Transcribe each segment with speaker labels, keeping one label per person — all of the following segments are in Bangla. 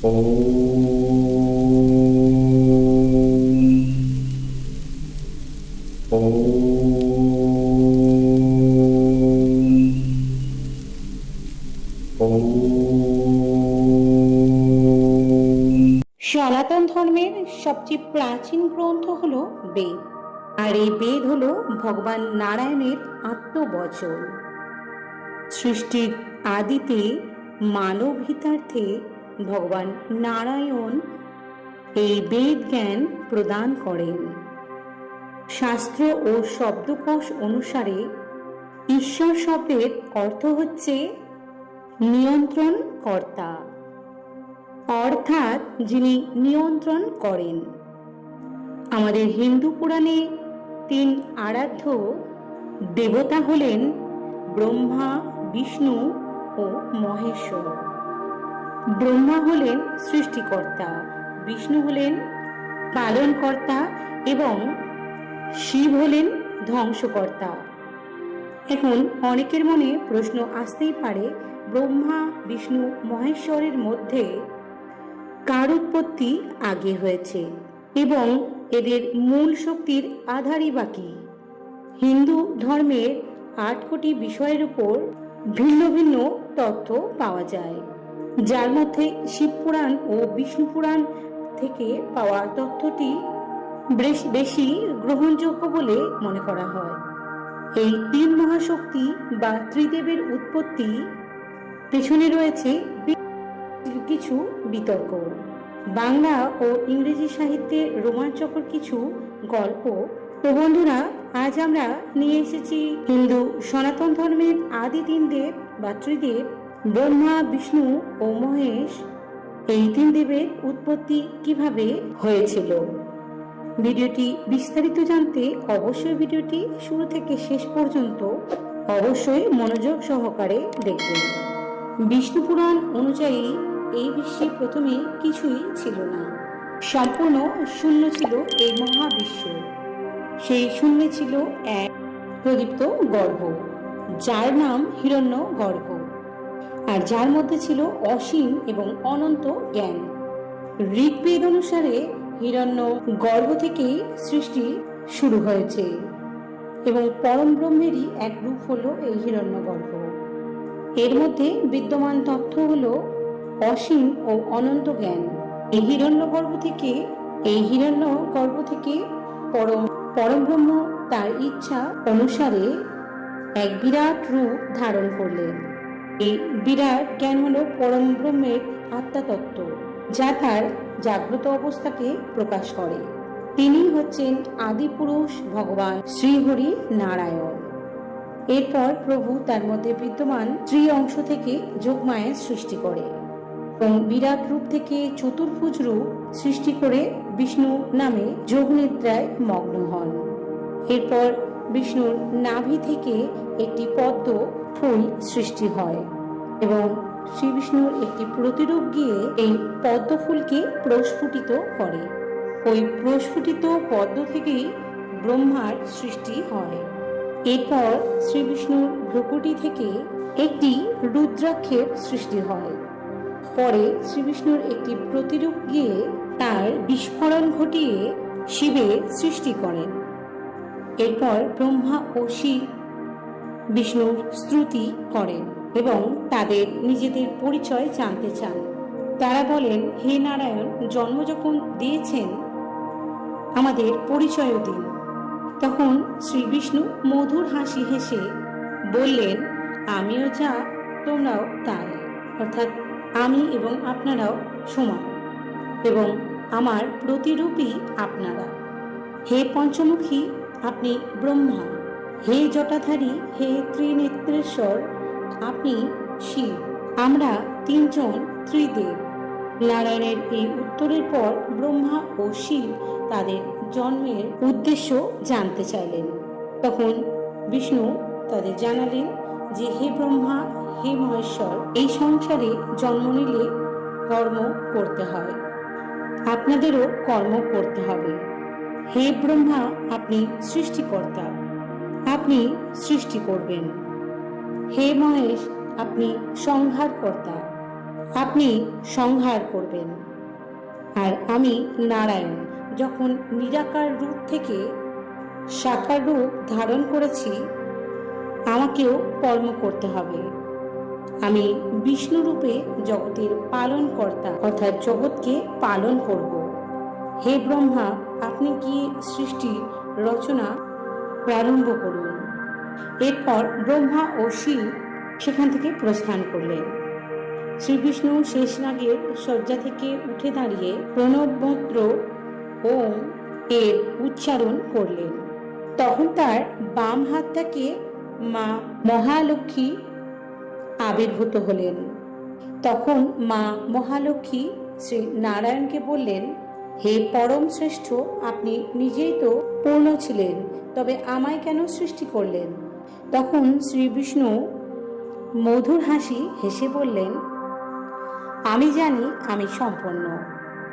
Speaker 1: সনাতন ধর্মের সবচেয়ে প্রাচীন গ্রন্থ হল বেদ। আর এই বেদ হল ভগবান নারায়ণের আত্মবচন। সৃষ্টির আদিতে মানব হিতার্থে ভগবান নারায়ণ এই বেদ জ্ঞান প্রদান করেন। শাস্ত্র ও শব্দকোষ অনুসারে ঈশ্বর শব্দের অর্থ হচ্ছে নিয়ন্ত্রণ কর্তা অর্থাৎ যিনি নিয়ন্ত্রণ করেন। আমাদের হিন্দু পুরাণে তিন আরাধ্য দেবতা হলেন ব্রহ্মা, বিষ্ণু ও মহেশ্বর। ব্রহ্মা হলেন সৃষ্টিকর্তা, বিষ্ণু হলেন পালনকর্তা এবং শিব হলেন ধ্বংসকর্তা। এখন অনেকের মনে প্রশ্ন আসতেই পারে, ব্রহ্মা, বিষ্ণু, মহেশ্বরের মধ্যে কার উৎপত্তি আগে হয়েছে এবং এদের মূল শক্তির আধারই বাকি হিন্দু ধর্মের আট কোটি বিষয়ের উপর ভিন্ন ভিন্ন তথ্য পাওয়া যায়। যার মধ্যে শিবপুরাণ ও বিষ্ণু পুরাণ থেকে পাওয়া তথ্যটি বেশ বেশি গ্রহণযোগ্য বলে মনে করা হয়। এই তিন মহাশক্তি বা ত্রিদেবের উৎপত্তি পেছনে রয়েছে কিছু বিতর্ক। বাংলা ও ইংরেজি সাহিত্যে রোমাঞ্চকর কিছু গল্প তো বন্ধুরা, আজ আমরা নিয়ে এসেছি হিন্দু সনাতন ধর্মের আদি তিন দেব বা ত্রিদেব ব্রহ্মা, বিষ্ণু ও মহেশ এই তিন দেবের উৎপত্তি কীভাবে হয়েছিল? ভিডিওটি বিস্তারিত জানতে অবশ্যই ভিডিওটি শুরু থেকে শেষ পর্যন্ত অবশ্যই মনোযোগ সহকারে দেখবেন। বিষ্ণু পুরাণ অনুযায়ী এই বিশ্বে প্রথমে কিছুই ছিল না। সম্পূর্ণ শূন্য ছিল এই মহাবিশ্ব। সেই শূন্যে ছিল এক প্রদীপ্ত গর্ভ, যার নাম হিরণ্য গর্ভ। আর যার মধ্যে ছিল অসীম এবং অনন্ত জ্ঞান। ঋগ্বেদ অনুসারে হিরণ্য গর্ভ থেকেই সৃষ্টি শুরু হয়েছে এবং পরম ব্রহ্মেরই এক রূপ হল এই হিরণ্য গর্ভ। এর মধ্যে বিদ্যমান তথ্য হল অসীম ও অনন্ত জ্ঞান। এই হিরণ্য গর্ভ থেকে, এই হিরণ্য গর্ভ থেকে পরম পরম ব্রহ্ম তার ইচ্ছা অনুসারে এক বিরাট রূপ ধারণ করলেন। এই বিরাট জ্ঞান হলো পরম ব্রহ্মের আত্মাতত্ত্ব, যা তার জাগ্রত অবস্থাকে প্রকাশ করে। তিনি হচ্ছেন আদিপুরুষ ভগবান শ্রীহরি নারায়ণ। এরপর প্রভু তার মধ্যে বিদ্যমান ত্রি অংশ থেকে যোগমায়ের সৃষ্টি করে এবং বিরাট রূপ থেকে চতুর্ভুজ রূপ সৃষ্টি করে বিষ্ণু নামে যোগনিদ্রায় মগ্ন হন। এরপর বিষ্ণুর নাভি থেকে একটি পদ্ম ফুল সৃষ্টি হয় এবং শ্রীবিষ্ণুর একটি প্রতিরূপ গিয়ে এই পদ্ম ফুলকে প্রস্ফুটিত করে। ওই প্রস্ফুটিত পদ্ম থেকেই ব্রহ্মার সৃষ্টি হয়। এরপর শ্রী বিষ্ণুর ভ্রুকুটি থেকে একটি রুদ্রাক্ষের সৃষ্টি হয়। পরে শ্রী বিষ্ণুর একটি প্রতিরূপ গিয়ে তার বিস্ফোরণ ঘটিয়ে শিবের সৃষ্টি করেন। এরপর ব্রহ্মা ও শিব বিষ্ণুর স্তুতি করেন এবং তাদের নিজেদের পরিচয় জানতে চান। তারা বলেন, হে নারায়ণ, জন্ম যখন দিয়েছেন, আমাদের পরিচয় দিন। তখন শ্রী বিষ্ণু মধুর হাসি হেসে বললেন, আমিও যা, তোমরাও তাই। অর্থাৎ আমি এবং আপনারাও সমান এবং আমার প্রতিরূপই আপনারা। হে পঞ্চমুখী, আপনি ব্রহ্মা। হে জটাধারী, হে ত্রিনেত্রেশ্বর, আপনি শিব। আমরা তিনজন ত্রিদেব। নারায়ণের এই উত্তরের পর ব্রহ্মা ও শিব তাদের জন্মের উদ্দেশ্য জানতে চাইলেন। তখন বিষ্ণু তাদের জানালেন যে, হে ব্রহ্মা, হে মহেশ্বর, এই সংসারে জন্ম নিলে কর্ম করতে হয়। আপনাদেরও কর্ম করতে হবে। হে ব্রহ্মা, আপনি সৃষ্টিকর্তা। আপনি সৃষ্টি করবেন। হে মহেশ, আপনি সংহারকর্তা। আপনি সংহার করবেন। আর আমি নারায়ণ, যখন নিরাকার রূপ থেকে সাকার রূপ ধারণ করেছি, আমাকেও কর্ম করতে হবে। আমি বিষ্ণু রূপে জগতের পালন কর্তা অর্থাৎ জগৎকে পালন করব। হে ব্রহ্মা, আপনি কি সৃষ্টি রচনা প্রারম্ভ করুন। এরপর ব্রহ্মা ও শিব সেখান থেকে প্রস্থান করলেন। শ্রীবিষ্ণু শেষনাগের শয্যা থেকে উঠে দাঁড়িয়ে প্রণব মন্ত্র ওম এর উচ্চারণ করলেন। তখন তার বাম হাতটাকে মা মহালক্ষ্মী আবির্ভূত হলেন। তখন মা মহালক্ষ্মী শ্রী নারায়ণকে বললেন, হে পরম শ্রেষ্ঠ, আপনি নিজেই তো পূর্ণ ছিলেন। তবে আমায় কেন সৃষ্টি করলেন? তখন শ্রী বিষ্ণু মধুর হাসি হেসে বললেন, আমি জানি আমি সম্পন্ন।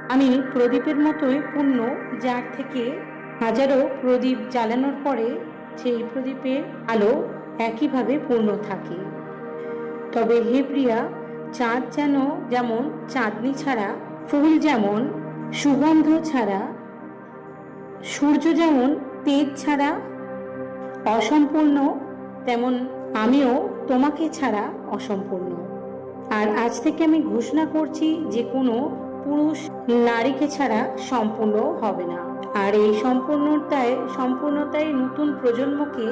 Speaker 1: আমি প্রদীপের মতোই পূর্ণ, যার থেকে হাজারো প্রদীপ জ্বালানোর পরে সেই প্রদীপের আলো একইভাবে পূর্ণ থাকে। তবে হে প্রিয়া, চাঁদ যেন যেমন চাঁদনি ছাড়া, ফুল যেমন, সুগন্ধ ছাড়া, সূর্য যেমন তেজ ছাড়া, অসম্পূর্ণ, তেমন আমিও তোমাকে ছাড়া অসম্পূর্ণ। আর আজ থেকে আমি ঘোষণা করছি যে কোনো পুরুষ নারীকে ছাড়া সম্পূর্ণ হবে না। আর এই সম্পূর্ণতায় সম্পূর্ণতায় নতুন প্রজন্মকে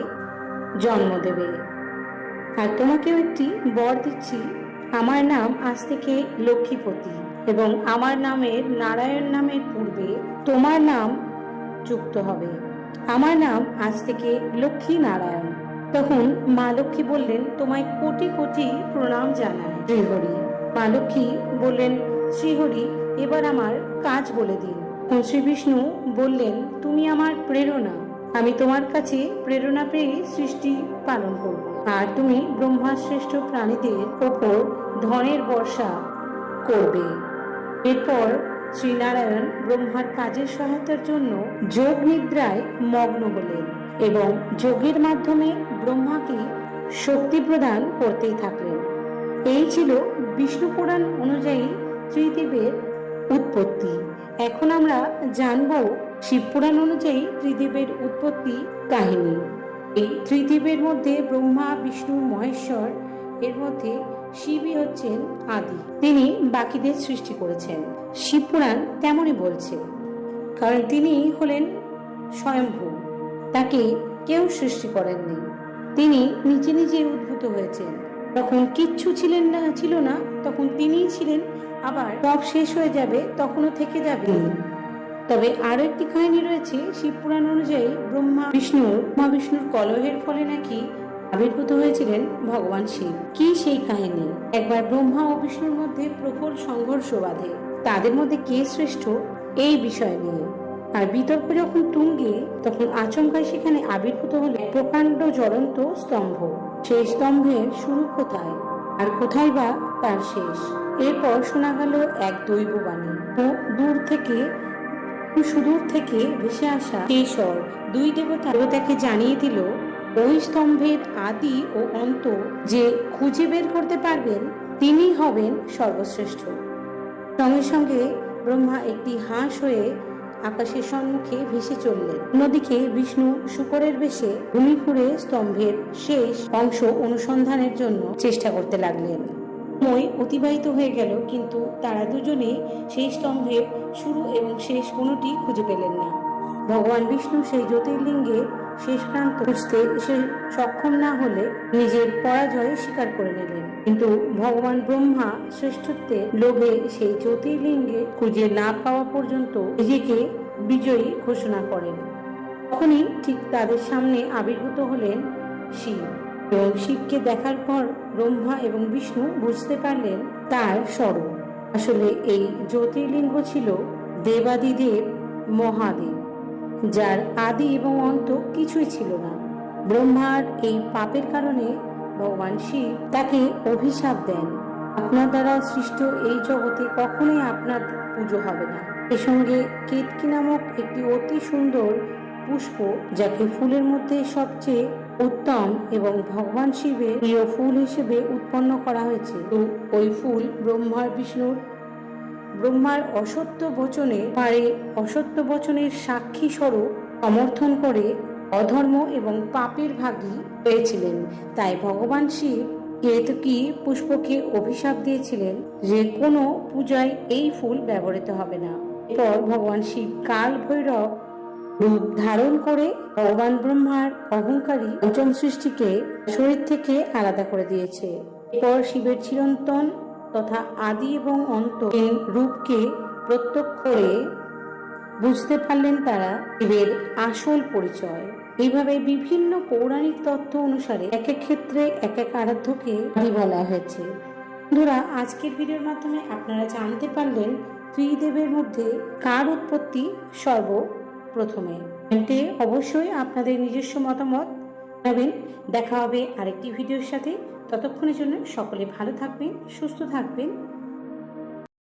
Speaker 1: জন্ম দেবে। আর তোমাকেও একটি বর দিচ্ছি। আমার নাম আজ থেকে লক্ষ্মীপতি এবং আমার নামের নারায়ণ নামের পূর্বে তোমার নাম যুক্ত হবে। আমার নাম আজ থেকে লক্ষ্মী নারায়ণ তখন মা লক্ষ্মী বললেন, তোমায় কোটি কোটি প্রণাম জানায় শ্রীহরি মা লক্ষ্মী বললেন শ্রীহরি এবার আমার কাজ বলে দিন। শ্রী বিষ্ণু বললেন, তুমি আমার প্রেরণা। আমি তোমার কাছে প্রেরণা পেয়ে সৃষ্টি পালন করব। আর তুমি ব্রহ্মার শ্রেষ্ঠ প্রাণীদের ওপর ধনের বর্ষা করবে। এরপর শ্রীনারায়ণ ব্রহ্মার কাজের সহায়তার জন্য যোগ নিদ্রায় মগ্ন হলেন এবং যোগের মাধ্যমে ব্রহ্মাকে শক্তি প্রদান করতেই থাকলেন। এই ছিল বিষ্ণু পুরাণ অনুযায়ী ত্রিদেবের উৎপত্তি। এখন আমরা জানব শিবপুরাণ অনুযায়ী ত্রিদেবের উৎপত্তি কাহিনী। এই ত্রিদেবের মধ্যে ব্রহ্মা, বিষ্ণু, মহেশ্বর, এর মধ্যে শিবই হচ্ছেন আদি। তিনি বাকিদের সৃষ্টি করেছেন। শিবপুরাণ তেমনই বলছে। কারণ তিনি হলেন স্বয়ংভূ তাকে কেউ সৃষ্টি করেননি। তিনি নিজে নিজে উদ্ভূত হয়েছেন। তখন কিচ্ছু ছিলেন না, ছিল না, তখন তিনিই ছিলেন। আবার সব শেষ হয়ে যাবে, তখনও থেকে যাবে। তবে আরও একটি কাহিনী রয়েছে শিবপুরাণ অনুযায়ী ব্রহ্মা বিষ্ণুর কলহের ফলে নাকি আবির্ভূত হয়েছিলেন ভগবান শিব। কি সেই কাহিনী? একবার ব্রহ্মা ও বিষ্ণুর মধ্যে প্রখর সংঘর্ষ বাঁধে। তাদের মধ্যে কে শ্রেষ্ঠ? এই বিষয় নিয়ে। আর বিতর্ক যখন তুঙ্গে, তখন আচমকায় সেখানে আবির্ভূত হলে প্রকাণ্ড জ্বলন্ত স্তম্ভ। সেই স্তম্ভের শুরু কোথায়? আর কোথায় বা তার শেষ? এরপর শোনা গেল এক দৈববাণী ও দূর থেকে, সুদূর থেকে ভেসে আসা কেশর দুই দেবতা দেবতাকে জানিয়ে দিল ওই স্তম্ভের আদি ও অন্ত যে খুঁজে বের করতে পারবেন তিনি হবেন সর্বশ্রেষ্ঠ। সঙ্গে সঙ্গে ব্রহ্মা একটি হাঁস হয়ে আকাশের সম্মুখে ভেসে চললেন। অন্যদিকে বিষ্ণু শুকরের বেশে ভূমি ঘুরে স্তম্ভের শেষ অংশ অনুসন্ধানের জন্য চেষ্টা করতে লাগলেন। সময় অতিবাহিত হয়ে গেল, কিন্তু তারা দুজনে সেই স্তম্ভের শুরু এবং শেষ কোনোটি খুঁজে পেলেন না। ভগবান বিষ্ণু সেই জ্যোতির্লিঙ্গের শেষ প্রান্ত বুঝতে সে সক্ষম না হলে নিজের পরাজয় স্বীকার করে নিলেন। কিন্তু ভগবান ব্রহ্মা শ্রেষ্ঠত্বে লোভে সেই জ্যোতির্লিঙ্গে খুঁজে না পাওয়া পর্যন্ত নিজেকে বিজয়ী ঘোষণা করেন। তখনই ঠিক তাদের সামনে আবির্ভূত হলেন শিব। এবং শিবকে দেখার পর ব্রহ্মা এবং বিষ্ণু বুঝতে পারলেন তার স্বরূপ। আসলে এই জ্যোতির্লিঙ্গ ছিল দেবাদিদেব মহাদেব। যার আদি এবং অন্ত কিছুই ছিল না। ব্রহ্মার এই পাপের কারণে ভগবান শিব তাকে অভিশাপ দেন। আপনার দ্বারা সৃষ্ট এই জগতে কখনোই আপনার পুজো হবে না। এর সঙ্গে কেতকি নামক একটি অতি সুন্দর পুষ্প, যাকে ফুলের মধ্যে সবচেয়ে উত্তম এবং ভগবান শিবের প্রিয় ফুল হিসেবে উৎপন্ন করা হয়েছে। তো ওই ফুল ব্রহ্মার বিষ্ণুর ব্রহ্মার অসত্য বচনে পারে অসত্য বচনের সাক্ষী স্বরূপ সমর্থন করে অধর্ম এবং পাপের ভাগী হয়েছিলেন। তাই ভগবান শিব কেতকী পুষ্পকে অভিশাপ দিয়েছিলেন যে কোনো পূজায় এই ফুল ব্যবহৃত হবে না। এরপর ভগবান শিব কাল ভৈরব রূপ ধারণ করে ভগবান ব্রহ্মার অহংকারী পঞ্চম সৃষ্টিকে শরীর থেকে আলাদা করে দিয়েছে। এরপর শিবের চিরন্তন তথা আদি এবং অন্ত রূপকে প্রত্যক্ষ করে বুঝতে পারলেন তারা শিবের আসল পরিচয়। এইভাবে বিভিন্ন পৌরাণিক তথ্য অনুসারে এক এক ক্ষেত্রে এক এক আরাধ্যকে বলা হয়েছে। বন্ধুরা, আজকের ভিডিওর মাধ্যমে আপনারা জানতে পারলেন ত্রিদেবের মধ্যে কার উৎপত্তি সর্বপ্রথমে। কমেন্টে অবশ্যই আপনাদের নিজস্ব মতামত দেখা হবে আরেকটি ভিডিওর সাথে। ততক্ষণের জন্য সকলে ভালো থাকবেন সুস্থ থাকবেন।